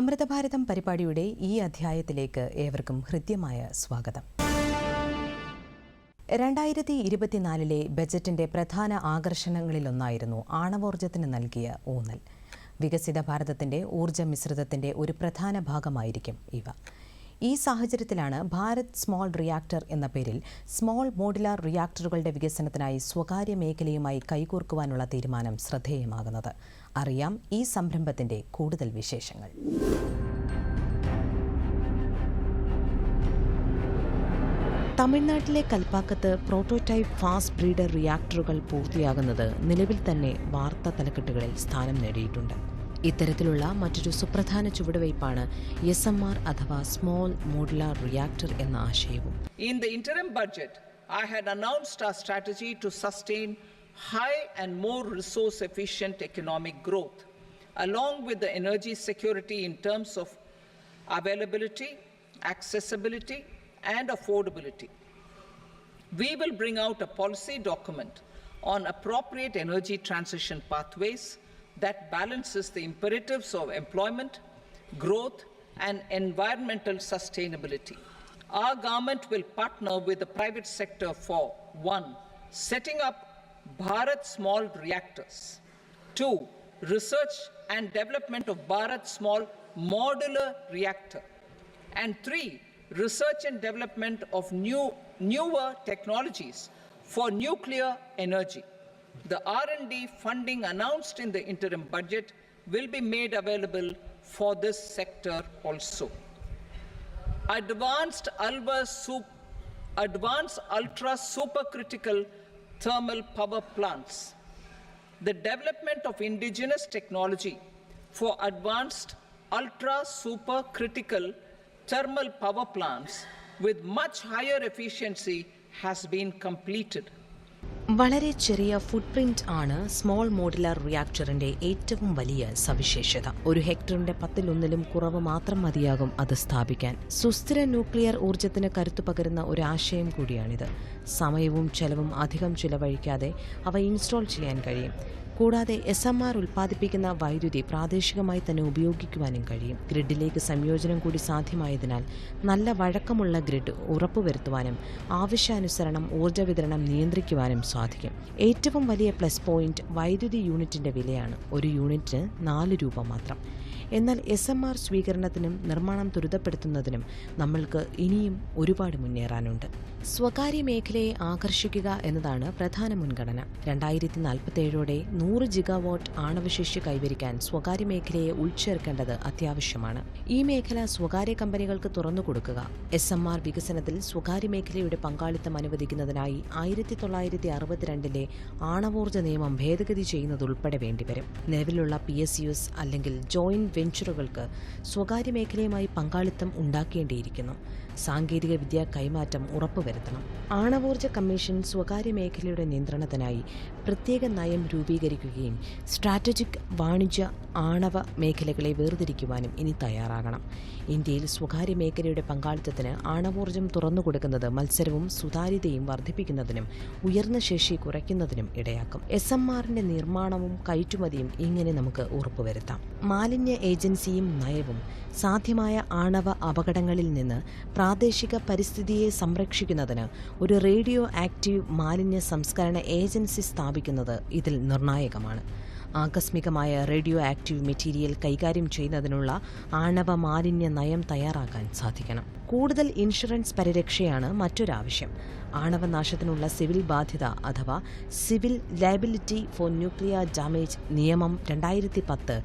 അമൃതഭാരതം പരിപാടിയുടെ ഈ അധ്യായത്തിലേക്ക് ഏവർക്കും ഹൃദ്യമായ സ്വാഗതം. രണ്ടായിരത്തി ഇരുപത്തിനാലിലെ ബജറ്റിന്റെ പ്രധാന ആകർഷണങ്ങളിലൊന്നായിരുന്നു ആണവോർജത്തിന് നൽകിയ ഊന്നൽ. വികസിത ഭാരതത്തിന്റെ ഊർജ മിശ്രിതത്തിന്റെ ഒരു പ്രധാന ഭാഗമായിരിക്കും ഇവ. ഈ സാഹചര്യത്തിലാണ് ഭാരത് സ്മോൾ റിയാക്ടർ എന്ന പേരിൽ സ്മോൾ മോഡുലാർ റിയാക്ടറുകളുടെ വികസനത്തിനായി സ്വകാര്യ മേഖലയുമായി കൈകോർക്കുവാനുള്ള തീരുമാനം ശ്രദ്ധേയമാകുന്നത്. അറിയാം ഈ സംരംഭത്തിന്റെ കൂടുതൽ വിശേഷങ്ങൾ. തമിഴ്നാട്ടിലെ കൽപ്പാക്കത്ത് പ്രോട്ടോടൈപ്പ് ഫാസ്റ്റ് ബ്രീഡർ റിയാക്ടറുകൾ പൂർത്തിയാകുന്നത് നിലവിൽ തന്നെ വാർത്താ തലക്കെട്ടുകളിൽ സ്ഥാനം നേടിയിട്ടുണ്ട്. ഇത്തരത്തിലുള്ള മറ്റൊരു സുപ്രധാന ചുവടുവയ്പ്പാണ് എസ് എം ആർ അഥവാ സ്മോൾ മോഡുലാർ റിയാക്ടർ എന്ന ആശയവും. In the interim budget I had announced strategy to sustain high and more resource efficient economic growth, along with the energy security in terms of availability, accessibility, and affordability. We will bring out a policy document on appropriate energy transition pathways that balances the imperatives of employment, growth, and environmental sustainability. Our government will partner with the private sector for one, setting up Bharat Small Reactors, two, research and development of Bharat Small Modular Reactor, and three, research and development of new, newer technologies for nuclear energy. The R&D funding announced in the interim budget will be made available for this sector also. Advanced sup- advanced ultra supercritical thermal power plants. The development of indigenous technology for advanced ultra supercritical thermal power plants with much higher efficiency has been completed. വളരെ ചെറിയ footprint ആണ് small modular റിയാക്ടറിന്റെ ഏറ്റവും വലിയ സവിശേഷത. ഒരു ഹെക്ടറിന്റെ പത്തിലൊന്നിലും കുറവ് മാത്രം മതിയാകും അത് സ്ഥാപിക്കാൻ. സുസ്ഥിര ന്യൂക്ലിയർ ഊർജത്തിന് കരുത്തു പകരുന്ന ഒരു ആശയം കൂടിയാണിത്. സമയവും ചെലവും അധികം ചിലവഴിക്കാതെ അവ ഇൻസ്റ്റാൾ ചെയ്യാൻ കഴിയും. കൂടാതെ എസ് എം ആർ ഉൽപ്പാദിപ്പിക്കുന്ന വൈദ്യുതി പ്രാദേശികമായി തന്നെ ഉപയോഗിക്കുവാനും കഴിയും. ഗ്രിഡിലേക്ക് സംയോജനം കൂടി സാധ്യമായതിനാൽ നല്ല വഴക്കമുള്ള ഗ്രിഡ് ഉറപ്പുവരുത്തുവാനും ആവശ്യാനുസരണം ഊർജ വിതരണം നിയന്ത്രിക്കുവാനും സാധിക്കും. ഏറ്റവും വലിയ പ്ലസ് പോയിന്റ് വൈദ്യുതി യൂണിറ്റിന്റെ വിലയാണ്. ഒരു യൂണിറ്റിന് നാല് രൂപ മാത്രം. എന്നാൽ എസ് എം ആർ സ്വീകരണത്തിനും നിർമ്മാണം ത്വരിതപ്പെടുത്തുന്നതിനും നമ്മൾക്ക് ഇനിയും ഒരുപാട് മുന്നേറാനുണ്ട്. സ്വകാര്യ മേഖലയെ ആകർഷിക്കുക എന്നതാണ് പ്രധാന മുൻഗണന. രണ്ടായിരത്തി നാൽപ്പത്തേഴോടെ നൂറ് ജിഗാവാട്ട് ആണവശേഷി കൈവരിക്കാൻ സ്വകാര്യ മേഖലയെ ഉൾച്ചേർക്കേണ്ടത് അത്യാവശ്യമാണ്. ഈ മേഖല സ്വകാര്യ കമ്പനികൾക്ക് തുറന്നുകൊടുക്കുക എസ് എം ആർ വികസനത്തിൽ സ്വകാര്യ മേഖലയുടെ പങ്കാളിത്തം അനുവദിക്കുന്നതിനായി ആയിരത്തി തൊള്ളായിരത്തി അറുപത്തിരണ്ടിലെ ആണവോർജ നിയമം ഭേദഗതി ചെയ്യുന്നതുൾപ്പെടെ വേണ്ടിവരും. നിലവിലുള്ള പി എസ് യു എസ് അല്ലെങ്കിൽ ജോയിന്റ് വെഞ്ചറുകൾക്ക് സ്വകാര്യ മേഖലയുമായി പങ്കാളിത്തം ഉണ്ടാക്കേണ്ടിയിരിക്കുന്നു. സാങ്കേതിക വിദ്യ കൈമാറ്റം ഉറപ്പുവരുത്തണം. ആണവോർജ കമ്മീഷൻ സ്വകാര്യ മേഖലയുടെ നിയന്ത്രണത്തിനായി പ്രത്യേക നയം രൂപീകരിക്കുകയും സ്ട്രാറ്റജിക് വാണിജ്യ ആണവ മേഖലകളെ വേർതിരിക്കുവാനും ഇനി തയ്യാറാകണം. ഇന്ത്യയിൽ സ്വകാര്യ മേഖലയുടെ പങ്കാളിത്തത്തിന് ആണവോർജം തുറന്നുകൊടുക്കുന്നത് മത്സരവും സുതാര്യതയും വർദ്ധിപ്പിക്കുന്നതിനും ഉയർന്ന ശേഷി കുറയ്ക്കുന്നതിനും ഇടയാക്കും. എസ് എം ആറിന്റെ നിർമ്മാണവും കയറ്റുമതിയും ഇങ്ങനെ നമുക്ക് ഉറപ്പുവരുത്താം. മാലിന്യ ഏജൻസിയും നയവും സാധ്യമായ ആണവ അപകടങ്ങളിൽ നിന്ന് പ്രാദേശിക പരിസ്ഥിതിയെ സംരക്ഷിക്കുന്നതിന് ഒരു റേഡിയോ ആക്റ്റീവ് മാലിന്യ സംസ്കരണ ഏജൻസി സ്ഥാപിക്കുന്നത് ഇതിൽ നിർണായകമാണ്. ആകസ്മികമായ റേഡിയോ ആക്റ്റീവ് മെറ്റീരിയൽ കൈകാര്യം ചെയ്യുന്നതിനുള്ള ആണവ മാലിന്യ നയം തയ്യാറാക്കാൻ സാധിക്കണം. കൂടുതൽ ഇൻഷുറൻസ് പരിരക്ഷയാണ് മറ്റൊരാവശ്യം. ആണവനാശത്തിനുള്ള സിവിൽ ബാധ്യത അഥവാ civil liability for nuclear damage നിയമം രണ്ടായിരത്തി പത്ത്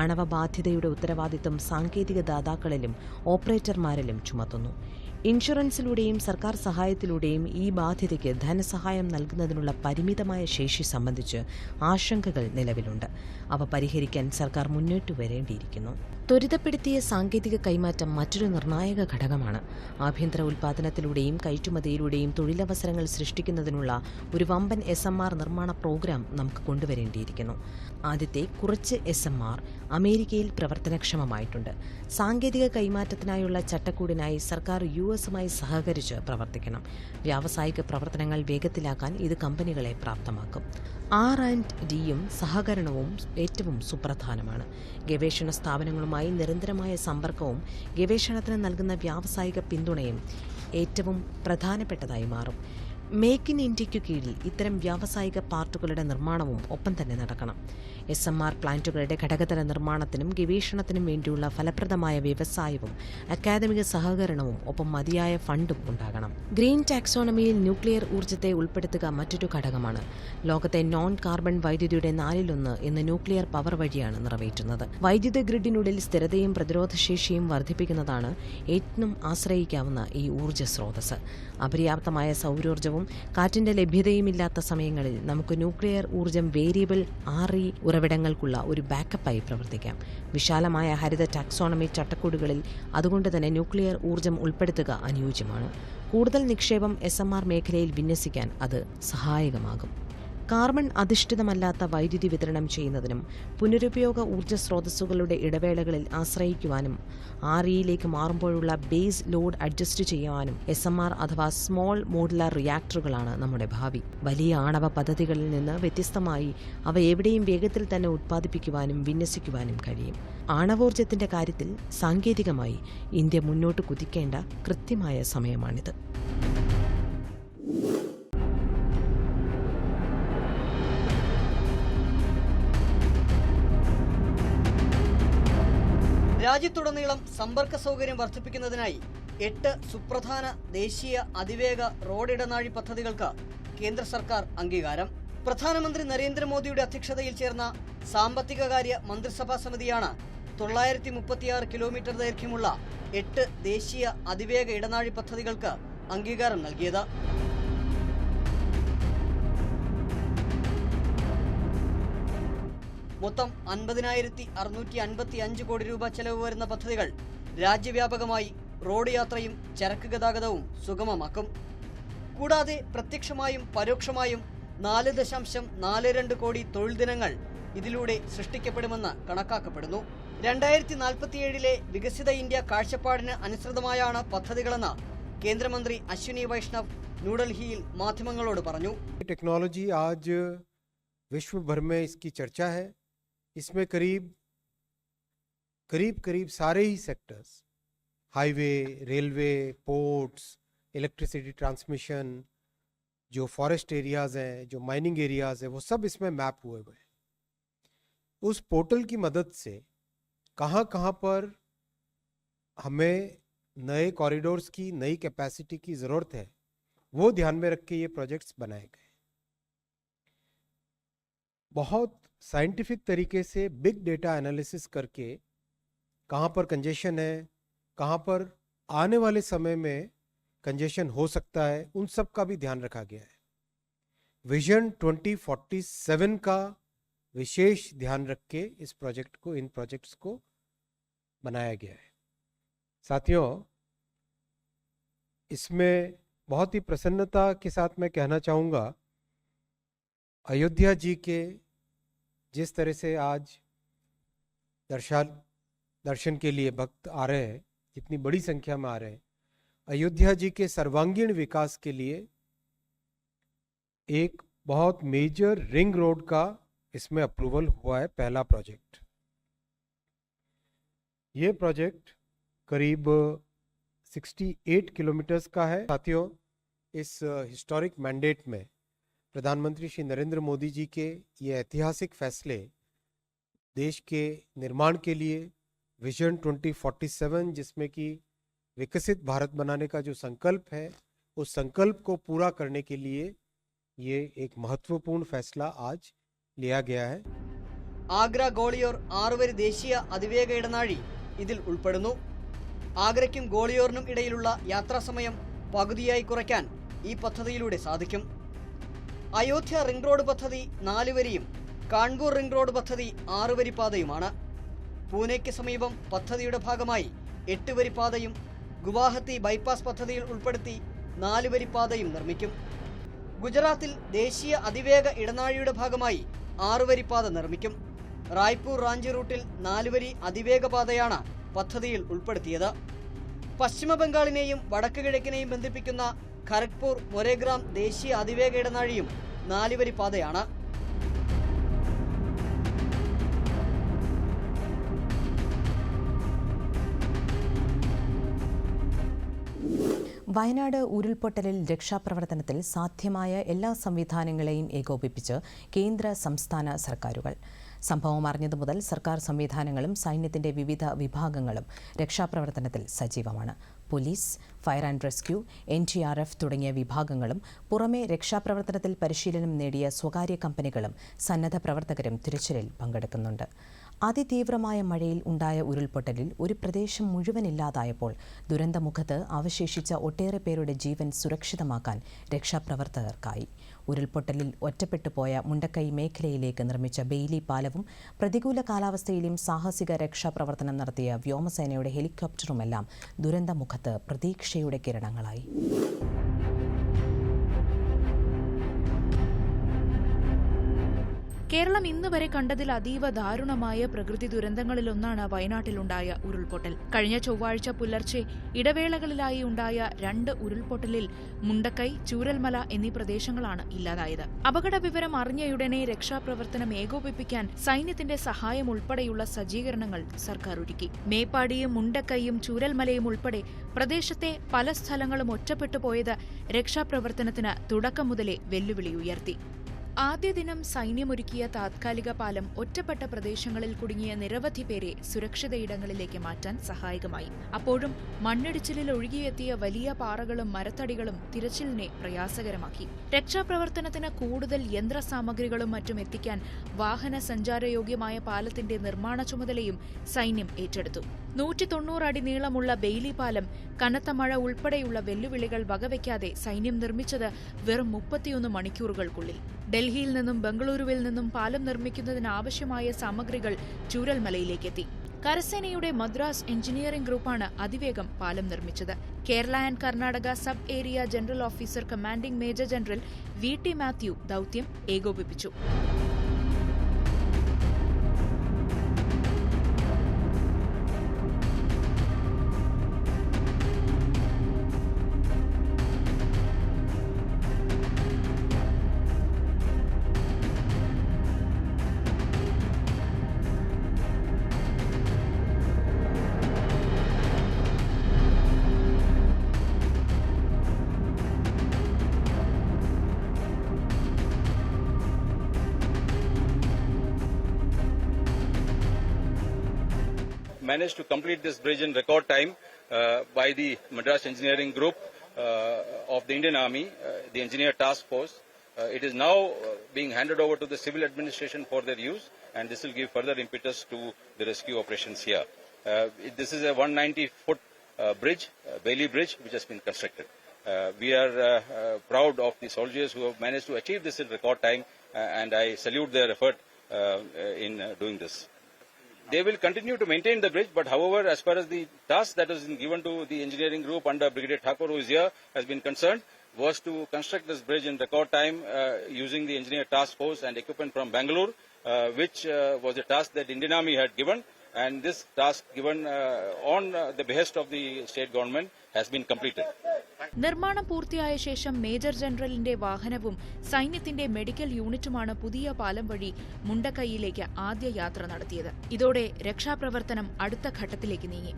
ആണവ ബാധ്യതയുടെ ഉത്തരവാദിത്തം സാങ്കേതിക ദാതാക്കളിലും ഓപ്പറേറ്റർമാരിലും ചുമത്തുന്നു. ഇൻഷുറൻസിലൂടെയും സർക്കാർ സഹായത്തിലൂടെയും ഈ ബാധ്യതയ്ക്ക് ധനസഹായം നൽകുന്നതിനുള്ള പരിമിതമായ ശേഷി സംബന്ധിച്ച് ആശങ്കകൾ നിലവിലുണ്ട്. അവ പരിഹരിക്കാൻ സർക്കാർ മുന്നോട്ട് വരേണ്ടിയിരിക്കുന്നു. ത്വരിതപ്പെടുത്തിയ സാങ്കേതിക കൈമാറ്റം മറ്റൊരു നിർണായക ഘടകമാണ്. ആഭ്യന്തര ഉൽപാദനത്തിലൂടെയും കയറ്റുമതിയിലൂടെയും തൊഴിലവസരങ്ങൾ സൃഷ്ടിക്കുന്നതിനുള്ള ഒരു വമ്പൻ എസ് എം ആർ നിർമ്മാണ പ്രോഗ്രാം നമുക്ക് കൊണ്ടുവരേണ്ടിയിരിക്കുന്നു. ആദ്യത്തെ കുറച്ച് എസ് എം ആർ അമേരിക്കയിൽ പ്രവർത്തനക്ഷമമായിട്ടുണ്ട്. സാങ്കേതിക കൈമാറ്റത്തിനായുള്ള ചട്ടക്കൂടിനായി സർക്കാർ യു എസുമായി സഹകരിച്ച് പ്രവർത്തിക്കണം. വ്യാവസായിക പ്രവർത്തനങ്ങൾ വേഗത്തിലാക്കാൻ ഇത് കമ്പനികളെ പ്രാപ്തമാക്കും. ആർ ആൻഡ് ഡിയും സഹകരണവും ഏറ്റവും സുപ്രധാനമാണ്. ഗവേഷണ സ്ഥാപനങ്ങളുമായി നിരന്തരമായ സമ്പർക്കവും ഗവേഷണത്തിന് നൽകുന്ന വ്യാവസായിക പിന്തുണയും ഏറ്റവും പ്രധാനപ്പെട്ടതായി മാറും. മേക്ക് ഇൻ ഇന്ത്യയ്ക്കു കീഴിൽ ഇത്തരം വ്യാവസായിക പാർട്ടുകളുടെ നിർമ്മാണവും ഒപ്പം തന്നെ നടക്കണം. എസ് എം ആർ പ്ലാന്റുകളുടെ ഘടകതല നിർമ്മാണത്തിനും ഗവേഷണത്തിനും വേണ്ടിയുള്ള ഫലപ്രദമായ വ്യവസായവും അക്കാദമിക സഹകരണവും ഒപ്പം മതിയായ ഫണ്ടും ഉണ്ടാകണം. ഗ്രീൻ ടാക്സോണമിയിൽ ന്യൂക്ലിയർ ഊർജത്തെ ഉൾപ്പെടുത്തുക മറ്റൊരു ഘടകമാണ്. ലോകത്തെ നോൺ കാർബൺ വൈദ്യുതിയുടെ നാലിലൊന്ന് ഇന്ന് ന്യൂക്ലിയർ പവർ വഴിയാണ് നിറവേറ്റുന്നത്. വൈദ്യുത ഗ്രിഡിനുള്ളിൽ സ്ഥിരതയും പ്രതിരോധശേഷിയും വർദ്ധിപ്പിക്കുന്നതാണ് ഏറ്റവും ആശ്രയിക്കാവുന്ന ഈ ഊർജ സ്രോതസ് അപര്യാപ്തമായ സൗരോർജവും കാറ്റിന്റെ ലഭ്യതയുമില്ലാത്ത സമയങ്ങളിൽ നമുക്ക് ന്യൂക്ലിയർ ഊർജം വേരിയബിൾ ആർ ഇ ഉറവിടങ്ങൾക്കുള്ള ഒരു ബാക്കപ്പായി പ്രവർത്തിക്കാം. വിശാലമായ ഹരിത ടാക്സോണമി ചട്ടക്കൂടുകളിൽ അതുകൊണ്ട് തന്നെ ന്യൂക്ലിയർ ഊർജം ഉൾപ്പെടുത്തുക അനുയോജ്യമാണ്. കൂടുതൽ നിക്ഷേപം എസ് മേഖലയിൽ വിന്യസിക്കാൻ അത് സഹായകമാകും. കാർബൺ അധിഷ്ഠിതമല്ലാത്ത വൈദ്യുതി വിതരണം ചെയ്യുന്നതിനും പുനരുപയോഗ ഊർജ സ്രോതസ്സുകളുടെ ഇടവേളകളിൽ ആശ്രയിക്കുവാനും ആർ ഇയിലേക്ക് മാറുമ്പോഴുള്ള ബേസ് ലോഡ് അഡ്ജസ്റ്റ് ചെയ്യുവാനും എസ് എം ആർ അഥവാ സ്മോൾ മോഡുലാർ റിയാക്ടറുകളാണ് നമ്മുടെ ഭാവി. വലിയ ആണവ പദ്ധതികളിൽ നിന്ന് വ്യത്യസ്തമായി അവ എവിടെയും വേഗത്തിൽ തന്നെ ഉത്പാദിപ്പിക്കുവാനും വിന്യസിക്കുവാനും കഴിയും. ആണവോർജത്തിന്റെ കാര്യത്തിൽ സാങ്കേതികമായി ഇന്ത്യ മുന്നോട്ട് കുതിക്കേണ്ട കൃത്യമായ സമയമാണിത്. രാജ്യത്തുടനീളം സമ്പർക്ക സൗകര്യം വർദ്ധിപ്പിക്കുന്നതിനായി എട്ട് സുപ്രധാന ദേശീയ അതിവേഗ റോഡ് ഇടനാഴി പദ്ധതികൾക്ക് കേന്ദ്ര സർക്കാർ അംഗീകാരം. പ്രധാനമന്ത്രി നരേന്ദ്രമോദിയുടെ അധ്യക്ഷതയിൽ ചേർന്ന സാമ്പത്തികകാര്യ മന്ത്രിസഭാ സമിതിയാണ് തൊള്ളായിരത്തി മുപ്പത്തിയാറ് കിലോമീറ്റർ ദൈർഘ്യമുള്ള എട്ട് ദേശീയ അതിവേഗ ഇടനാഴി പദ്ധതികൾക്ക് അംഗീകാരം നൽകിയത്. മൊത്തം അൻപതിനായിരത്തി അറുന്നൂറ്റി അൻപത്തി അഞ്ച് കോടി രൂപ ചെലവ് വരുന്ന പദ്ധതികൾ രാജ്യവ്യാപകമായി റോഡ് യാത്രയും ചരക്ക് ഗതാഗതവും സുഗമമാക്കും. കൂടാതെ പ്രത്യക്ഷമായും പരോക്ഷമായും നാല് ദശാംശം നാല് രണ്ട് കോടി തൊഴിൽ ദിനങ്ങൾ ഇതിലൂടെ സൃഷ്ടിക്കപ്പെടുമെന്ന് കണക്കാക്കപ്പെടുന്നു. രണ്ടായിരത്തി നാൽപ്പത്തിയേഴിലെ വികസിത ഇന്ത്യ കാഴ്ചപ്പാടിന് അനുസൃതമായാണ് പദ്ധതികളെന്ന് കേന്ദ്രമന്ത്രി അശ്വിനി വൈഷ്ണവ് ന്യൂഡൽഹിയിൽ മാധ്യമങ്ങളോട് പറഞ്ഞു. ടെക്നോളജി ആജ് വിശ്വഭർമേ ഇസ്കി ചർച്ച ഹെ. इसमें करीब करीब करीब सारे ही sectors highway railway ports electricity transmission जो फॉरेस्ट एरियाज़ हैं, जो माइनिंग एरियाज़ हैं, वो सब इसमें मैप हुए हुए हैं। उस पोर्टल की मदद से कहाँ कहाँ पर हमें नए कॉरिडोर्स की, नई कैपेसिटी की ज़रूरत है, वो ध्यान में रख के ये प्रोजेक्ट्स बनाए गए बहुत साइंटिफिक तरीके से बिग डेटा एनालिसिस करके कहाँ पर कंजेशन है, कहाँ पर आने वाले समय में कंजेशन हो सकता है, उन सब का भी ध्यान रखा गया है। विजन 2047 का विशेष ध्यान रख के इस प्रोजेक्ट को, इन प्रोजेक्ट्स को बनाया गया है। साथियों, इसमें बहुत ही प्रसन्नता के साथ मैं कहना चाहूँगा, अयोध्या जी के जिस तरह से आज दर्शन दर्शन के लिए भक्त आ रहे हैं, जितनी बड़ी संख्या में आ रहे हैं, अयोध्या जी के सर्वांगीण विकास के लिए एक बहुत मेजर रिंग रोड का इसमें अप्रूवल हुआ है पहला प्रोजेक्ट ये प्रोजेक्ट करीब 68 किलोमीटर्स का है। साथियों, इस हिस्टोरिक मैंडेट में प्रधानमंत्री श्री नरेंद्र मोदी जी के ये ऐतिहासिक फैसले देश के निर्माण के लिए विजन 2047 जिसमें कि विकसित भारत बनाने का जो संकल्प है उस संकल्प को पूरा करने के लिए ये एक महत्वपूर्ण फैसला आज लिया गया है ആഗ്ര ഗോളിയോർ ആറുവരി ദേശീയ അതിവേഗ ഇടനാഴി ഇതിൽ ഉൾപ്പെടുന്നു ആഗ്രയ്ക്കും ഗോളിയോറിനും ഇടയിലുള്ള യാത്രാസമയം പകുതിയായി കുറയ്ക്കാൻ ഈ പദ്ധതിയിലൂടെ സാധിക്കും അയോധ്യ റിംഗ് റോഡ് പദ്ധതി നാലുവരിയും കാൺപൂർ റിംഗ് റോഡ് പദ്ധതി ആറുവരി പാതയുമാണ് പൂനെയ്ക്ക് സമീപം പദ്ധതിയുടെ ഭാഗമായി എട്ട് പാതയും ഗുവാഹത്തി ബൈപ്പാസ് പദ്ധതിയിൽ ഉൾപ്പെടുത്തി നാല് വരി പാതയും നിർമ്മിക്കും. ഗുജറാത്തിൽ ദേശീയ അതിവേഗ ഇടനാഴിയുടെ ഭാഗമായി ആറുവരി പാത നിർമ്മിക്കും. റായ്പൂർ റാഞ്ചി റൂട്ടിൽ നാലുവരി അതിവേഗ പാതയാണ് പദ്ധതിയിൽ ഉൾപ്പെടുത്തിയത്. പശ്ചിമ ബംഗാളിനെയും കിഴക്കിനെയും ബന്ധിപ്പിക്കുന്ന ഖരഗ്പൂർ മൊരേഗ്രാം ദേശീയ അതിവേഗ ഇടനാഴിയും നാലുവരി പാതയാണ്. വയനാട് ഉരുൾപൊട്ടലിൽ രക്ഷാപ്രവർത്തനത്തിൽ സാധ്യമായ എല്ലാ സംവിധാനങ്ങളെയും ഏകോപിപ്പിച്ച് കേന്ദ്ര സംസ്ഥാന സർക്കാരുകൾ. സംഭവം അറിഞ്ഞതു മുതൽ സർക്കാർ സംവിധാനങ്ങളും സൈന്യത്തിന്റെ വിവിധ വിഭാഗങ്ങളും രക്ഷാപ്രവർത്തനത്തിൽ സജീവമാണ്. Police fire and rescue N D R F തുടങ്ങിയ വിഭാഗങ്ങളും പുറമെ രക്ഷാപ്രവർത്തനത്തിൽ പരിശീലനം നേടിയ സ്വകാര്യ കമ്പനികളും സന്നദ്ധ പ്രവർത്തകരും തിരച്ചിലിൽ പങ്കെടുക്കുന്നുണ്ട്. അതിതീവ്രമായ മഴയിൽ ഉണ്ടായ ഉരുൾപൊട്ടലിൽ ഒരു പ്രദേശം മുഴുവൻ ഇല്ലാതായപ്പോൾ ദുരന്തമുഖത്ത് അവശേഷിച്ച ഒട്ടേറെ പേരുടെ ജീവൻ സുരക്ഷിതമാക്കാൻ രക്ഷാപ്രവർത്തകർക്കായി. ഉരുൾപൊട്ടലിൽ ഒറ്റപ്പെട്ടു പോയ മുണ്ടക്കൈ മേഖലയിലേക്ക് നിർമ്മിച്ച ബെയിലി പാലവും പ്രതികൂല കാലാവസ്ഥയിലും സാഹസിക രക്ഷാപ്രവർത്തനം നടത്തിയ വ്യോമസേനയുടെ ഹെലികോപ്റ്ററുമെല്ലാം ദുരന്തമുഖത്ത് പ്രതീക്ഷയുടെ കിരണങ്ങളായി. കേരളം ഇന്ന് വരെ കണ്ടതിൽ അതീവ ദാരുണമായ പ്രകൃതി ദുരന്തങ്ങളിലൊന്നാണ് വയനാട്ടിലുണ്ടായ ഉരുൾപൊട്ടൽ. കഴിഞ്ഞ ചൊവ്വാഴ്ച പുലർച്ചെ ഇടവേളകളിലായി ഉണ്ടായ രണ്ട് ഉരുൾപൊട്ടലിൽ മുണ്ടക്കൈ ചൂരൽമല എന്നീ പ്രദേശങ്ങളാണ് ഇല്ലാതായത്. അപകട വിവരം അറിഞ്ഞയുടനെ രക്ഷാപ്രവർത്തനം ഏകോപിപ്പിക്കാൻ സൈന്യത്തിന്റെ സഹായം ഉൾപ്പെടെയുള്ള സജ്ജീകരണങ്ങൾ സർക്കാർ ഒരുക്കി. മേപ്പാടിയും മുണ്ടക്കൈയും ചൂരൽമലയും ഉൾപ്പെടെ പ്രദേശത്തെ പല സ്ഥലങ്ങളും ഒറ്റപ്പെട്ടു പോയത് രക്ഷാപ്രവർത്തനത്തിന് തുടക്കം മുതലേ വെല്ലുവിളി ഉയർത്തി. ആദ്യ ദിനം സൈന്യമൊരുക്കിയ താത്കാലിക പാലം ഒറ്റപ്പെട്ട പ്രദേശങ്ങളിൽ കുടുങ്ങിയ നിരവധി പേരെ സുരക്ഷിതയിടങ്ങളിലേക്ക് മാറ്റാൻ സഹായകമായി. അപ്പോഴും മണ്ണിടിച്ചിലിൽ ഒഴുകിയെത്തിയ വലിയ പാറകളും മരത്തടികളും തിരച്ചിലിനെ പ്രയാസകരമാക്കി. രക്ഷാപ്രവർത്തനത്തിന് കൂടുതൽ യന്ത്രസാമഗ്രികളും മറ്റും എത്തിക്കാൻ വാഹന സഞ്ചാരയോഗ്യമായ പാലത്തിന്റെ നിർമ്മാണ ചുമതലയും സൈന്യം ഏറ്റെടുത്തു. നൂറ്റി തൊണ്ണൂറ് അടി നീളമുള്ള ബെയ്ലി പാലം കനത്ത മഴ ഉൾപ്പെടെയുള്ള വെല്ലുവിളികൾ വകവയ്ക്കാതെ സൈന്യം നിർമ്മിച്ചത് വെറും മുപ്പത്തിയൊന്ന് മണിക്കൂറുകൾക്കുള്ളിൽ. ഡൽഹിയിൽ നിന്നും ബംഗളൂരുവിൽ നിന്നും പാലം നിർമ്മിക്കുന്നതിന് ആവശ്യമായ സാമഗ്രികൾ ചൂരൽമലയിലേക്കെത്തി. കരസേനയുടെ മദ്രാസ് എഞ്ചിനീയറിംഗ് ഗ്രൂപ്പാണ് അതിവേഗം പാലം നിർമ്മിച്ചത്. Kerala and Karnataka sub area general officer commanding major general V T Mathew ദൌത്യം ഏകോപിപ്പിച്ചു. Managed to complete this bridge in record time uh, by the Madras Engineering Group uh, of the Indian Army, uh, the Engineer Task Force. It is now being handed over to the civil administration for their use, and this will give further impetus to the rescue operations here. This is a 190 foot bridge, Bailey Bridge, which has been constructed. Uh, we are uh, uh, proud of the soldiers who have managed to achieve this in record time, and I salute their effort in doing this. They will continue to maintain the bridge, but however, as far as the task that has been given to the engineering group under Brigadier Thakur, who is here, has been concerned, was to construct this bridge in record time uh, using the engineer task force and equipment from Bangalore, uh, which uh, was a task that Indian Army had given, and this task given uh, on uh, the behest of the state government has been completed. നിർമ്മാണം പൂർത്തിയായ ശേഷം major ജനറലിന്റെ വാഹനവും സൈന്യത്തിന്റെ medical യൂണിറ്റുമാണ് പുതിയ പാലം വഴി മുണ്ടക്കൈയിലേക്ക് ആദ്യ യാത്ര നടത്തിയത്. ഇതോടെ രക്ഷാപ്രവർത്തനം അടുത്ത ഘട്ടത്തിലേക്ക് നീങ്ങി.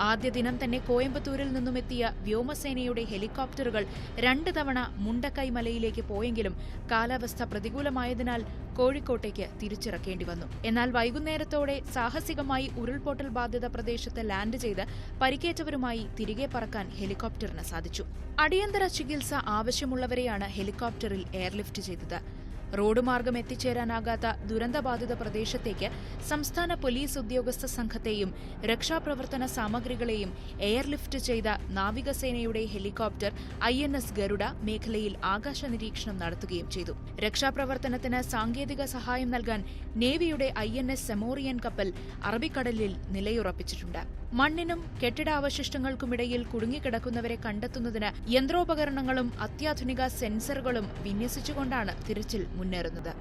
ആദ്യ ദിനം തന്നെ കോയമ്പത്തൂരിൽ നിന്നുമെത്തിയ വ്യോമസേനയുടെ ഹെലികോപ്റ്ററുകൾ രണ്ട് തവണ മുണ്ടക്കൈ മലയിലേക്ക് പോയെങ്കിലും കാലാവസ്ഥ പ്രതികൂലമായതിനാൽ കോഴിക്കോട്ടേക്ക് തിരിച്ചിറക്കേണ്ടി വന്നു. എന്നാൽ വൈകുന്നേരത്തോടെ സാഹസികമായി ഉരുൾപൊട്ടൽ ബാധിത പ്രദേശത്ത് ലാൻഡ് ചെയ്ത് പരിക്കേറ്റവരുമായി തിരികെ പറക്കാൻ ഹെലികോപ്റ്ററിന് സാധിച്ചു. അടിയന്തര ചികിത്സ ആവശ്യമുള്ളവരെയാണ് ഹെലികോപ്റ്ററിൽ എയർലിഫ്റ്റ് ചെയ്തത്. റോഡ് മാർഗം എത്തിച്ചേരാനാകാത്ത ദുരന്തബാധിത പ്രദേശത്തേക്ക് സംസ്ഥാന പോലീസ് ഉദ്യോഗസ്ഥ സംഘത്തെയും രക്ഷാപ്രവർത്തന സാമഗ്രികളെയും എയർലിഫ്റ്റ് ചെയ്ത നാവികസേനയുടെ helicopter I N S Garuda മേഖലയിൽ ആകാശ നിരീക്ഷണം നടത്തുകയും ചെയ്തു. രക്ഷാപ്രവർത്തനത്തിന് സാങ്കേതിക സഹായം നൽകാൻ നേവിയുടെ ഐ എൻ എസ് സെമോറിയൻ കപ്പൽ അറബിക്കടലിൽ നിലയുറപ്പിച്ചിട്ടുണ്ട്. മണ്ണിനും കെട്ടിടാവശിഷ്ടങ്ങൾക്കുമിടയിൽ കുടുങ്ങിക്കിടക്കുന്നവരെ കണ്ടെത്തുന്നതിന് യന്ത്രോപകരണങ്ങളും അത്യാധുനിക സെൻസറുകളും വിന്യസിച്ചുകൊണ്ടാണ് തിരച്ചിൽ മുന്നേറുന്നത്.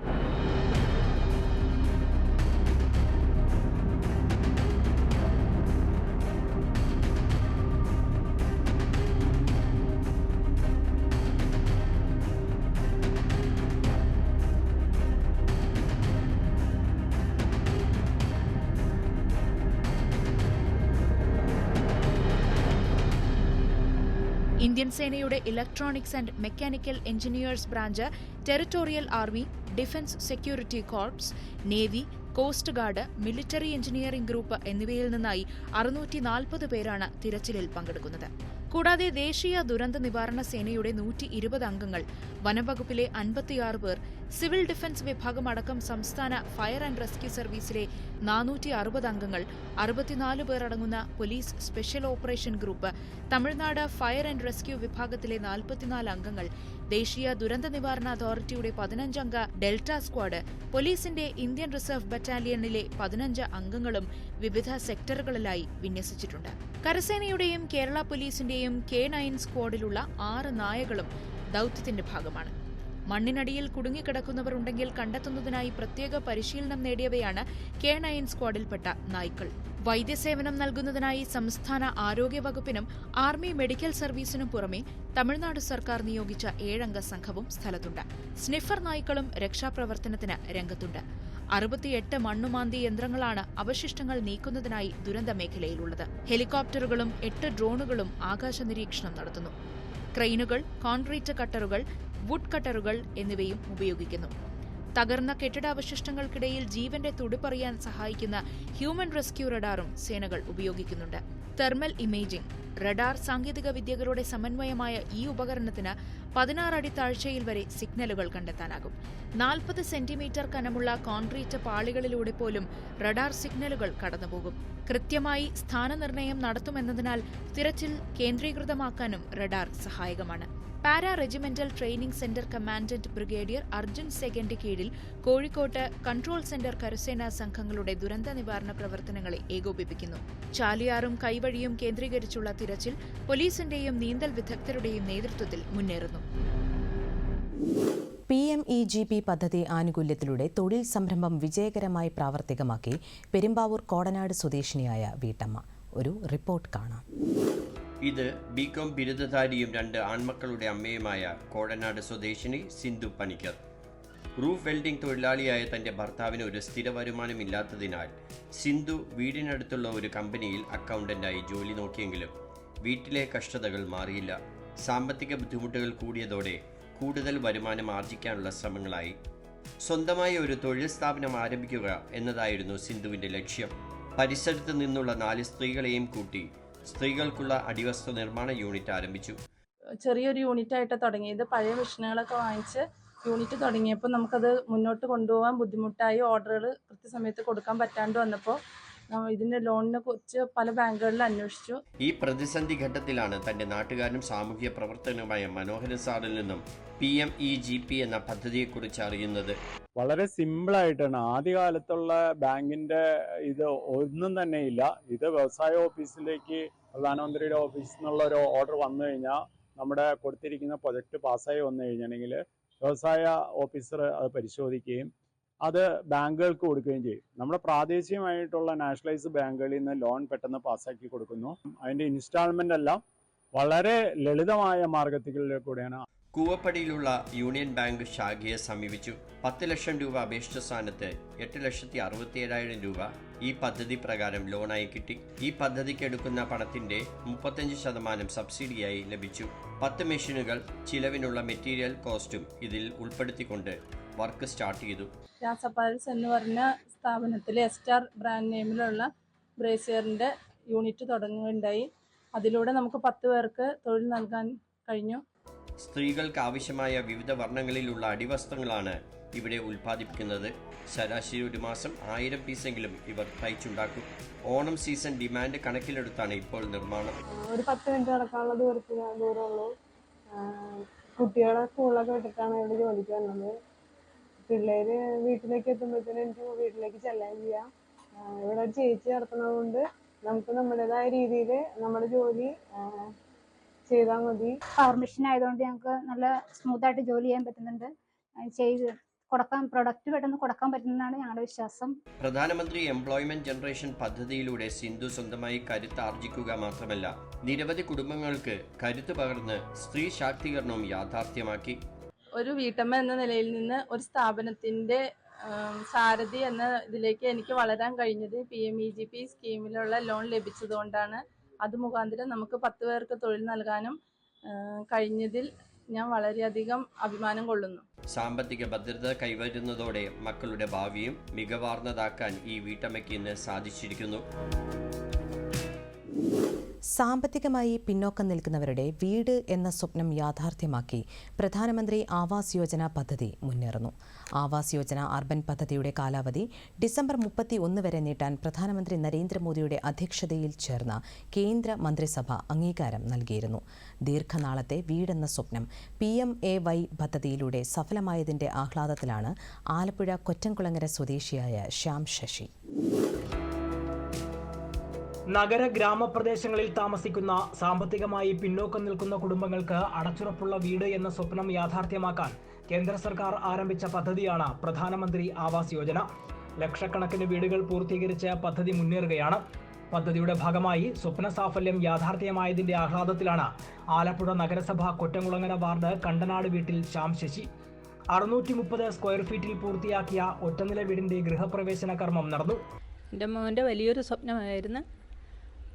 ഇന്ത്യൻ സേനയുടെ electronics and mechanical engineers branch territorial army defence security corps navy coast guard military engineering group എന്നിവയിൽ നിന്നായി അറുന്നൂറ്റി നാൽപ്പത് പേരാണ് തിരച്ചിലിൽ പങ്കെടുക്കുന്നത്. കൂടാതെ ദേശീയ ദുരന്ത നിവാരണ സേനയുടെ നൂറ്റി ഇരുപത് അംഗങ്ങൾ വനംവകുപ്പിലെ അൻപത്തിയാറ് പേർ സിവിൽ ഡിഫൻസ് വിഭാഗം അടക്കം സംസ്ഥാന ഫയർ ആൻഡ് റെസ്ക്യൂ സർവീസിലെ നാനൂറ്റി അറുപത് അംഗങ്ങൾ അറുപത്തിനാല് പേർ അടങ്ങുന്ന police special operation group Tamil Nadu fire and rescue വിഭാഗത്തിലെ നാൽപ്പത്തിനാല് അംഗങ്ങൾ ദേശീയ ദുരന്ത നിവാരണ അതോറിറ്റിയുടെ പതിനഞ്ചംഗ ഡെൽറ്റ സ്ക്വാഡ് പോലീസിന്റെ ഇന്ത്യൻ റിസർവ് ബറ്റാലിയനിലെ പതിനഞ്ച് അംഗങ്ങളും വിവിധ സെക്ടറുകളിലായി വിന്യസിച്ചിട്ടുണ്ട്. കരസേനയുടെയും കേരള പോലീസിന്റെയും കെ നയൻ സ്ക്വാഡിലുള്ള ആറ് നായകളും ദൌത്യത്തിന്റെ ഭാഗമാണ്. മണ്ണിനടിയിൽ കുടുങ്ങിക്കിടക്കുന്നവർ ഉണ്ടെങ്കിൽ കണ്ടെത്തുന്നതിനായി പ്രത്യേക പരിശീലനം നേടിയവയാണ് കെ നയൻ സ്ക്വാഡിൽപ്പെട്ട നായ്ക്കൾ. വൈദ്യസേവനം നൽകുന്നതിനായി സംസ്ഥാന ആരോഗ്യ വകുപ്പിനും ആർമി മെഡിക്കൽ സർവീസിനും പുറമെ തമിഴ്നാട് സർക്കാർ നിയോഗിച്ച ഏഴംഗ സംഘവും സ്ഥലത്തുണ്ട്. സ്നിഫർ നായ്ക്കളും രക്ഷാപ്രവർത്തനത്തിന് രംഗത്തുണ്ട്. അറുപത്തിയെട്ട് മണ്ണുമാന്തി യന്ത്രങ്ങളാണ് അവശിഷ്ടങ്ങൾ നീക്കുന്നതിനായി ദുരന്ത മേഖലയിലുള്ളത് ഹെലികോപ്റ്ററുകളും എട്ട് ഡ്രോണുകളും ആകാശ നിരീക്ഷണം നടത്തുന്നു. ക്രെയിനുകൾ കോൺക്രീറ്റ് കട്ടറുകൾ വുഡ് കട്ടറുകൾ എന്നിവയും ഉപയോഗിക്കുന്നു. തകർന്ന കെട്ടിടാവശിഷ്ടങ്ങൾക്കിടയിൽ ജീവന്റെ തുടിപ്പറിയാൻ സഹായിക്കുന്ന ഹ്യൂമൻ റെസ്ക്യൂ റഡാറും സേനകൾ ഉപയോഗിക്കുന്നുണ്ട്. തെർമൽ ഇമേജിംഗ് റഡാർ സാങ്കേതിക വിദ്യകളുടെ സമന്വയമായ ഈ ഉപകരണത്തിന് പതിനാറ് അടി താഴ്ചയിൽ വരെ സിഗ്നലുകൾ കണ്ടെത്താനാകും. നാൽപ്പത് സെന്റിമീറ്റർ കനമുള്ള കോൺക്രീറ്റ് പാളികളിലൂടെ പോലും റഡാർ സിഗ്നലുകൾ കടന്നുപോകും. കൃത്യമായി സ്ഥാനനിർണയം നടത്തുമെന്നതിനാൽ തിരച്ചിൽ കേന്ദ്രീകൃതമാക്കാനും റഡാർ സഹായകമാണ്. Para regimental training centre commandant brigadier Arjun സെഗന്റെ കീഴിൽ കോഴിക്കോട്ട് കൺട്രോൾ സെന്റർ കരസേനാ സംഘങ്ങളുടെ ദുരന്ത നിവാരണ പ്രവർത്തനങ്ങളെ ഏകോപിപ്പിക്കുന്നു. ചാലിയാറും കൈവഴിയും കേന്ദ്രീകരിച്ചുള്ള തിരച്ചിൽ പോലീസിന്റെയും നീന്തൽ വിദഗ്ധരുടെയും നേതൃത്വത്തിൽ മുന്നേറുന്നു. P M E G P പദ്ധതി ആനുകൂല്യത്തിലൂടെ തൊഴിൽ സംരംഭം വിജയകരമായി പ്രാവർത്തികമാക്കി പെരുമ്പാവൂർ കോടനാട് സ്വദേശിനിയായ വീട്ടമ്മ. ഒരു റിപ്പോർട്ട് കാണാം. ഇത് ബികോം ബിരുദധാരിയും രണ്ട് ആൺമക്കളുടെ അമ്മയുമായ കോടനാട് സ്വദേശിനി സിന്ധു പണിക്കർ. റൂഫ് വെൽഡിംഗ് തൊഴിലാളിയായ തന്റെ ഭർത്താവിന് ഒരു സ്ഥിര വരുമാനമില്ലാത്തതിനാൽ സിന്ധു വീടിനടുത്തുള്ള ഒരു കമ്പനിയിൽ അക്കൗണ്ടന്റായി ജോലി നോക്കിയെങ്കിലും വീട്ടിലെ കഷ്ടതകൾ മാറിയില്ല. സാമ്പത്തിക ബുദ്ധിമുട്ടുകൾ കൂടിയതോടെ കൂടുതൽ വരുമാനം ആർജിക്കാനുള്ള ശ്രമങ്ങളായി. സ്വന്തമായി ഒരു തൊഴിൽ സ്ഥാപനം ആരംഭിക്കുക എന്നതായിരുന്നു സിന്ധുവിന്റെ ലക്ഷ്യം. പരിസരത്ത് നിന്നുള്ള നാല് സ്ത്രീകളെയും കൂട്ടി സ്ത്രീകൾക്കുള്ള അടിവസ്ത്ര നിർമ്മാണ യൂണിറ്റ് ആരംഭിച്ചു. ചെറിയൊരു യൂണിറ്റ് ആയിട്ട് തുടങ്ങിയത്. പഴയ മെഷീനുകളൊക്കെ വാങ്ങിച്ച് യൂണിറ്റ് തുടങ്ങിയപ്പോൾ നമുക്കത് മുന്നോട്ട് കൊണ്ടുപോകാൻ ബുദ്ധിമുട്ടായി. ഓർഡറുകൾ കൃത്യസമയത്ത് കൊടുക്കാൻ പറ്റാണ്ട് വന്നപ്പോൾ ഇതിന്റെ ലോണിനെ കുറിച്ച് പല ബാങ്കുകളിൽ അന്വേഷിച്ചു. ഈ പ്രതിസന്ധി ഘട്ടത്തിലാണ് തന്റെ നാട്ടുകാരനും സാമൂഹ്യ പ്രവർത്തകനുമായ മനോഹരൻ സാറിൽ നിന്നും P M E G P എന്ന പദ്ധതിയെക്കുറിച്ച് അറിയുന്നത്. വളരെ സിമ്പിളായിട്ടാണ്. ആദ്യകാലത്തുള്ള ബാങ്കിന്റെ ഇത് ഒന്നും തന്നെ ഇല്ല. ഇത് വ്യവസായ ഓഫീസിലേക്ക് പ്രധാനമന്ത്രിയുടെ ഓഫീസിൽ നിന്നുള്ള ഒരു ഓർഡർ വന്നു കഴിഞ്ഞാൽ നമ്മുടെ കൊടുത്തിരിക്കുന്ന പ്രൊജക്റ്റ് പാസ്സായി വന്നു കഴിഞ്ഞിട്ടുണ്ടെങ്കിൽ വ്യവസായ ഓഫീസർ അത് പരിശോധിക്കുകയും അത് ബാങ്കുകൾക്ക് കൊടുക്കുകയും ചെയ്യും. നമ്മുടെ പ്രാദേശികമായിട്ടുള്ള നാഷണലൈസ്ഡ് ബാങ്കുകളിൽ നിന്ന് ലോൺ പെട്ടെന്ന് പാസ്സാക്കി കൊടുക്കുന്നു. അതിന്റെ ഇൻസ്റ്റാൾമെന്റ് എല്ലാം വളരെ ലളിതമായ മാർഗത്തിലൂടെയാണ് കൂവപ്പടിയിലുള്ള യൂണിയൻ ബാങ്ക് ശാഖയെ സമീപിച്ചു. പത്ത് ലക്ഷം രൂപ അപേക്ഷിച്ച സ്ഥാനത്ത് എട്ട് ലക്ഷത്തി അറുപത്തി ഏഴായിരം രൂപ ഈ പദ്ധതി പ്രകാരം ലോണായി കിട്ടി. ഈ പദ്ധതിക്ക് എടുക്കുന്ന പണത്തിന്റെ മുപ്പത്തഞ്ച് ശതമാനം സബ്സിഡിയായി ലഭിച്ചു. പത്ത് മെഷീനുകൾ ചിലവിനുള്ള മെറ്റീരിയൽ കോസ്റ്റും ഇതിൽ ഉൾപ്പെടുത്തിക്കൊണ്ട് വർക്ക് സ്റ്റാർട്ട് ചെയ്തു. രാസപ്പാൽസ് എന്ന് പറഞ്ഞ സ്ഥാപനത്തിൽ എസ്റ്റാർ ബ്രാൻഡ് നെയിമിലുള്ള ബ്രേസിയറിന്റെ യൂണിറ്റ് തുടങ്ങുകയുണ്ടായി. അതിലൂടെ നമുക്ക് പത്ത് പേർക്ക് തൊഴിൽ നൽകാൻ കഴിഞ്ഞു. സ്ത്രീകൾക്ക് ആവശ്യമായ വിവിധ വർണങ്ങളിലുള്ള അടിവസ്ത്രങ്ങളാണ് ഇവിടെ ഉൽപ്പാദിപ്പിക്കുന്നത്. ശരാശരി ഒരു മാസം ആയിരം പീസെങ്കിലും ഇവർ തയ്ച്ചുണ്ടാക്കും. ഓണം സീസൺ ഡിമാൻഡ് കണക്കിലെടുത്താണ് ഇപ്പോൾ നിർമ്മാണം. ഒരു പത്ത് മിനിറ്റ് നടക്കാനുള്ള ദൂരത്തിന് ദൂരമുള്ളൂ. കുട്ടികളെ സ്കൂളിലൊക്കെ വിട്ടിട്ടാണ് ഇവിടെ ജോലിക്ക് വന്നത് പിള്ളേര് വീട്ടിലേക്ക് എത്തുമ്പോഴത്തേനും എനിക്ക് വീട്ടിലേക്ക് ചെല്ലാൻ ചെയ്യാം. ഇവിടെ ഒരു ചേച്ചി നടത്തുന്നത് കൊണ്ട് നമുക്ക് നമ്മുടേതായ രീതിയിൽ നമ്മുടെ ജോലി ചെയ്താൽ മതി. പവർ മെഷീൻ ആയതുകൊണ്ട് ഞങ്ങൾക്ക് നല്ല സ്മൂത്ത് ആയിട്ട് ജോലി ചെയ്യാൻ പറ്റുന്നുണ്ട്. ചെയ്ത് കൊടുക്കാൻ പ്രൊഡക്റ്റ് പെട്ടെന്ന് കൊടുക്കാൻ പറ്റുന്നതാണ് ഞങ്ങളുടെ വിശ്വാസം. പ്രധാനമന്ത്രി എംപ്ലോയ്മെന്റ് ജനറേഷൻ പദ്ധതിയിലൂടെ സിന്ധു സ്വന്തമായി കരുത്ത് ആർജിക്കുക മാത്രമല്ല നിരവധി കുടുംബങ്ങൾക്ക് കരുത്ത് പകർന്ന് സ്ത്രീ ശാക്തീകരണവും യാഥാർത്ഥ്യമാക്കി. ഒരു വീട്ടമ്മ എന്ന നിലയിൽ നിന്ന് ഒരു സ്ഥാപനത്തിന്റെ സാരഥി എന്ന ഇതിലേക്ക് എനിക്ക് വളരാൻ കഴിഞ്ഞത് P M E G P സ്കീമിലുള്ള loan ലഭിച്ചതുകൊണ്ടാണ്. അത് മുഖാന്തരം നമുക്ക് പത്ത് പേർക്ക് തൊഴിൽ നൽകാനും കഴിഞ്ഞതിൽ ഞാൻ വളരെയധികം അഭിമാനം കൊള്ളുന്നു. സാമ്പത്തിക ഭദ്രത കൈവരുന്നതോടെ മക്കളുടെ ഭാവിയും മികവാർന്നതാക്കാൻ ഈ വീട്ടമ്മയ്ക്ക് ഇന്ന് സാധിച്ചിരിക്കുന്നു. സാമ്പത്തികമായി പിന്നോക്കം നിൽക്കുന്നവരുടെ വീട് എന്ന സ്വപ്നം യാഥാർത്ഥ്യമാക്കി പ്രധാനമന്ത്രി ആവാസ് യോജന പദ്ധതി മുന്നേറുന്നു. ആവാസ് യോജന അർബൻ പദ്ധതിയുടെ കാലാവധി ഡിസംബർ മുപ്പത്തി ഒന്ന് വരെ നീട്ടാൻ പ്രധാനമന്ത്രി നരേന്ദ്രമോദിയുടെ അധ്യക്ഷതയിൽ ചേർന്ന കേന്ദ്ര മന്ത്രിസഭ അംഗീകാരം നൽകിയിരുന്നു. ദീർഘനാളത്തെ വീടെന്ന സ്വപ്നം പി എം എ വൈ പദ്ധതിയിലൂടെ സഫലമായതിന്റെ ആഹ്ലാദത്തിലാണ് ആലപ്പുഴ കൊറ്റംകുളങ്ങര സ്വദേശിയായ ശ്യാം ശശി. നഗര ഗ്രാമപ്രദേശങ്ങളിൽ താമസിക്കുന്ന സാമ്പത്തികമായി പിന്നോക്കം നിൽക്കുന്ന കുടുംബങ്ങൾക്ക് അടച്ചുറപ്പുള്ള വീട് എന്ന സ്വപ്നം യാഥാർത്ഥ്യമാക്കാൻ കേന്ദ്ര സർക്കാർ ആരംഭിച്ച പദ്ധതിയാണ് പ്രധാനമന്ത്രി ആവാസ് യോജന. ലക്ഷക്കണക്കിന് വീടുകൾ പൂർത്തീകരിച്ച് പദ്ധതി മുന്നേറുകയാണ്. പദ്ധതിയുടെ ഭാഗമായി സ്വപ്ന സാഫല്യം യാഥാർത്ഥ്യമായതിന്റെ ആഹ്ലാദത്തിലാണ് ആലപ്പുഴ നഗരസഭ കൊറ്റംകുളങ്ങര വാർഡ് കണ്ടനാട് വീട്ടിൽ ശ്യാം ശശി. അറുന്നൂറ്റി മുപ്പത് സ്ക്വയർ ഫീറ്റിൽ പൂർത്തിയാക്കിയ ഒറ്റനില വീടിന്റെ ഗൃഹപ്രവേശന കർമ്മം നടന്നു. എന്റെ മോന്റെ വലിയൊരു സ്വപ്നമായിരുന്നു.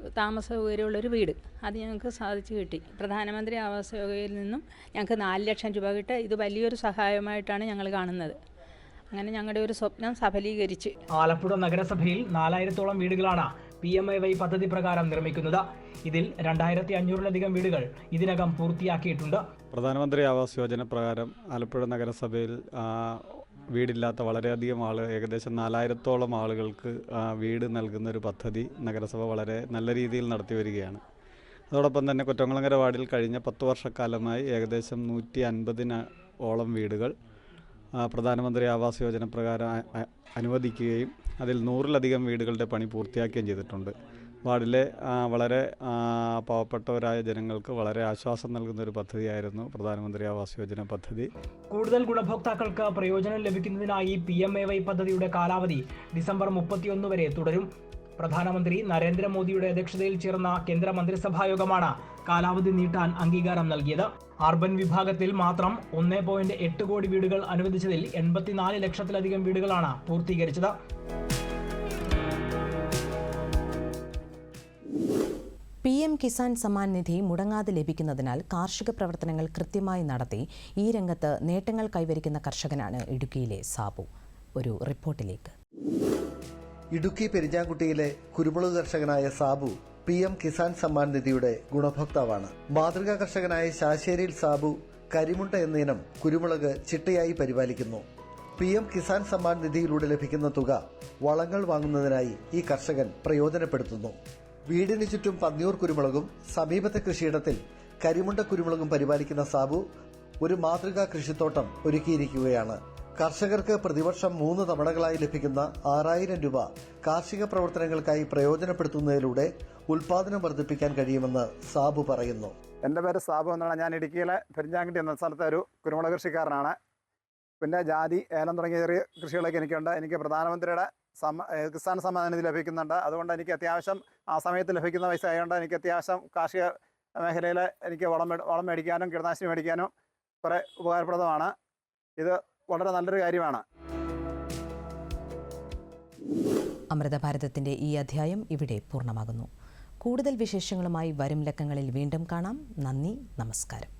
താമസ സൗകര്യമുള്ളൊരു വീട്. അത് ഞങ്ങൾക്ക് സാധിച്ചു കിട്ടി. പ്രധാനമന്ത്രി ആവാസ് യോജനയിൽ നിന്നും ഞങ്ങൾക്ക് നാല് ലക്ഷം രൂപ കിട്ടി ഇത് വലിയൊരു സഹായമായിട്ടാണ് ഞങ്ങൾ കാണുന്നത്. അങ്ങനെ ഞങ്ങളുടെ ഒരു സ്വപ്നം സഫലീകരിച്ച്. ആലപ്പുഴ നഗരസഭയിൽ നാലായിരത്തോളം വീടുകളാണ് പി എം എ വൈ പദ്ധതി പ്രകാരം നിർമ്മിക്കുന്നത്. ഇതിൽ രണ്ടായിരത്തി അഞ്ഞൂറിലധികം വീടുകൾ ഇതിനകം പൂർത്തിയാക്കിയിട്ടുണ്ട്. പ്രധാനമന്ത്രി ആവാസ് യോജന പ്രകാരം ആലപ്പുഴ നഗരസഭയിൽ വീടില്ലാത്ത വളരെയധികം ആൾ ഏകദേശം നാലായിരത്തോളം ആളുകൾക്ക് വീട് നൽകുന്ന ഒരു പദ്ധതി നഗരസഭ വളരെ നല്ല രീതിയിൽ നടത്തി വരികയാണ്. അതോടൊപ്പം തന്നെ കൊറ്റംകുളങ്ങര വാർഡിൽ കഴിഞ്ഞ പത്ത് വർഷക്കാലമായി ഏകദേശം നൂറ്റി അൻപതിന് ഓളം വീടുകൾ പ്രധാനമന്ത്രി ആവാസ് യോജന പ്രകാരം അനുവദിക്കുകയും അതിൽ നൂറിലധികം വീടുകളുടെ പണി പൂർത്തിയാക്കുകയും ചെയ്തിട്ടുണ്ട്. വാർഡിലെ വളരെ പാവപ്പെട്ടവരായ ജനങ്ങൾക്ക് വളരെ ആശ്വാസം നൽകുന്ന ഒരു പദ്ധതിയായിരുന്നു പ്രധാനമന്ത്രി ആവാസ് യോജന പദ്ധതി. കൂടുതൽ ഗുണഭോക്താക്കൾക്ക് പ്രയോജനം ലഭിക്കുന്നതിനായി പി എം എ വൈ പദ്ധതിയുടെ കാലാവധി ഡിസംബർ മുപ്പത്തിയൊന്ന് വരെ തുടരും. പ്രധാനമന്ത്രി നരേന്ദ്രമോദിയുടെ അധ്യക്ഷതയിൽ ചേർന്ന കേന്ദ്ര കാലാവധി നീട്ടാൻ അംഗീകാരം നൽകിയത്. അർബൻ വിഭാഗത്തിൽ മാത്രം ഒന്നേ പോയിന്റ് എട്ട് കോടി വീടുകൾ അനുവദിച്ചതിൽ എൺപത്തിനാല് ലക്ഷത്തിലധികം വീടുകളാണ് പൂർത്തീകരിച്ചത്. പി എം കിസാൻ സമ്മാൻ നിധി മുടങ്ങാതെ ലഭിക്കുന്നതിനാൽ കാർഷിക പ്രവർത്തനങ്ങൾ കൃത്യമായി നടത്തി ഈ രംഗത്ത് നേട്ടങ്ങൾ കൈവരിക്കുന്ന കർഷകനാണ് ഇടുക്കിയിലെ സാബു. ഒരു റിപ്പോർട്ടിലേക്ക്. ഇടുക്കി പെരിഞ്ഞാങ്കുട്ടിയിലെ കുരുമുളക് കർഷകനായ സാബു പി എം കിസാൻ സമ്മാൻ നിധിയുടെ ഗുണഭോക്താവാണ്. മാതൃകാ കർഷകനായ ശാശേരിയിൽ സാബു കരിമുണ്ട എന്നിനം കുരുമുളക് ചിട്ടയായി പരിപാലിക്കുന്നു. പി എം കിസാൻ സമ്മാൻ നിധിയിലൂടെ ലഭിക്കുന്ന തുക വളങ്ങൾ വാങ്ങുന്നതിനായി ഈ കർഷകൻ പ്രയോജനപ്പെടുത്തുന്നു. വീടിന് ചുറ്റും പന്നിയൂർ കുരുമുളകും സമീപത്തെ കൃഷിയിടത്തിൽ കരിമുണ്ട കുരുമുളകും പരിപാലിക്കുന്ന സാബു ഒരു മാതൃകാ കൃഷിത്തോട്ടം ഒരുക്കിയിരിക്കുകയാണ്. കർഷകർക്ക് പ്രതിവർഷം മൂന്ന് തവണകളായി ലഭിക്കുന്ന ആറായിരം രൂപ കാർഷിക പ്രവർത്തനങ്ങൾക്കായി പ്രയോജനപ്പെടുത്തുന്നതിലൂടെ ഉൽപാദനം വർദ്ധിപ്പിക്കാൻ കഴിയുമെന്ന് സാബു പറയുന്നു. എന്റെ പേര് സാബു എന്നാണ്. ഞാൻ ഇടുക്കിയിലെ പെരിഞ്ചാങ്കണ്ടി എന്ന സ്ഥലത്തെ ഒരു കുരുമുളക് കൃഷിക്കാരനാണ്. പിന്നെ ജാതി ഏലം തുടങ്ങിയ ചെറിയ കൃഷികളൊക്കെ എനിക്കുണ്ട്. എനിക്ക് പ്രധാനമന്ത്രിയുടെ സമ്മ ഏ, കിസാൻ സമ്മാന നിധി ലഭിക്കുന്നുണ്ട്. അതുകൊണ്ട് എനിക്ക് അത്യാവശ്യം ആ സമയത്ത് ലഭിക്കുന്ന പൈസ ആയതുകൊണ്ട് എനിക്ക് അത്യാവശ്യം കാർഷിക മേഖലയിൽ എനിക്ക് വളം വളം മേടിക്കാനും കീടനാശിനി മേടിക്കാനും കുറേ ഉപകാരപ്രദമാണ്. ഇത് വളരെ നല്ലൊരു കാര്യമാണ്. അമൃത ഭാരതത്തിന്റെ ഈ അധ്യായം ഇവിടെ പൂർണമാകുന്നു. കൂടുതൽ വിശേഷങ്ങളുമായി വരും ലക്കങ്ങളിൽ വീണ്ടും കാണാം. നന്ദി നമസ്കാരം.